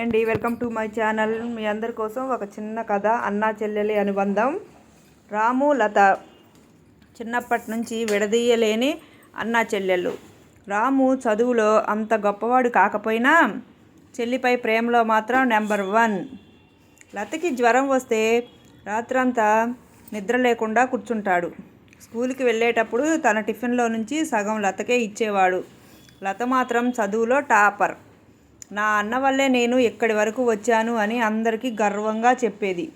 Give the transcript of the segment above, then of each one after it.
అండి welcome to my channel మీ అందరి కోసం ఒక చిన్న కథ అన్నా చెల్లెలి అనుబంధం రాము లత చిన్నప్పటి నుంచి విడదీయలేని అన్నా చెల్లెలు. రాము చదువులో అంత గొప్పవాడు కాకపోయినా చెల్లిపై ప్రేమలో మాత్రం నెంబర్ వన్ లతకి జ్వరం వస్తే రాత్రంతా నిద్ర లేకుండా కూర్చుంటాడు. స్కూల్కి వెళ్ళేటప్పుడు తన టిఫిన్లో నుంచి సగం లతకే ఇచ్చేవాడు. లత మాత్రం చదువులో టాపర్. నా అన్న వల్లే నేను ఇక్కడి వరకు వచ్చాను అని అందరికీ గర్వంగా చెప్పేది.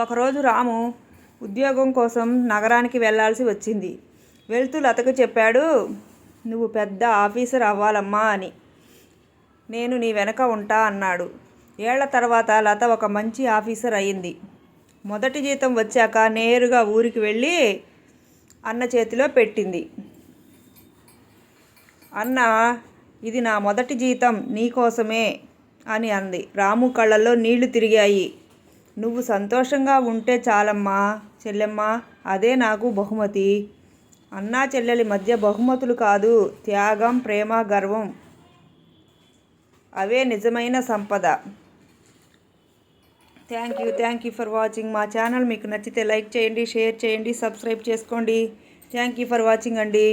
ఒకరోజు రాము ఉద్యోగం కోసం నగరానికి వెళ్ళాల్సి వచ్చింది. వెళ్తూ లతకు చెప్పాడు నువ్వు పెద్ద ఆఫీసర్ అవ్వాలమ్మా అని. నేను నీ వెనక ఉంటా అన్నాడు. ఏళ్ళ తర్వాత లత ఒక మంచి ఆఫీసర్ అయింది. మొదటి జీతం వచ్చాక నేరుగా ఊరికి వెళ్ళి అన్న చేతిలో పెట్టింది. అన్న ఇది నా మొదటి జీతం నీకోసమే అని అంది. రాము కళ్ళల్లో నీళ్ళు తిరిగాయి. నువ్వు సంతోషంగా ఉంటే చాలమ్మా చెల్లెమ్మ అదే నాకు బహుమతి. అన్నా చెల్లెలి మధ్య బహుమతులు కాదు త్యాగం ప్రేమ గర్వం. అవే నిజమైన సంపద. Thank you thank you for watching. మా ఛానల్ మీకు నచ్చితే లైక్ చేయండి షేర్ చేయండి సబ్స్క్రైబ్ చేసుకోండి. థ్యాంక్ యూ ఫర్ వాచింగ్ అండి.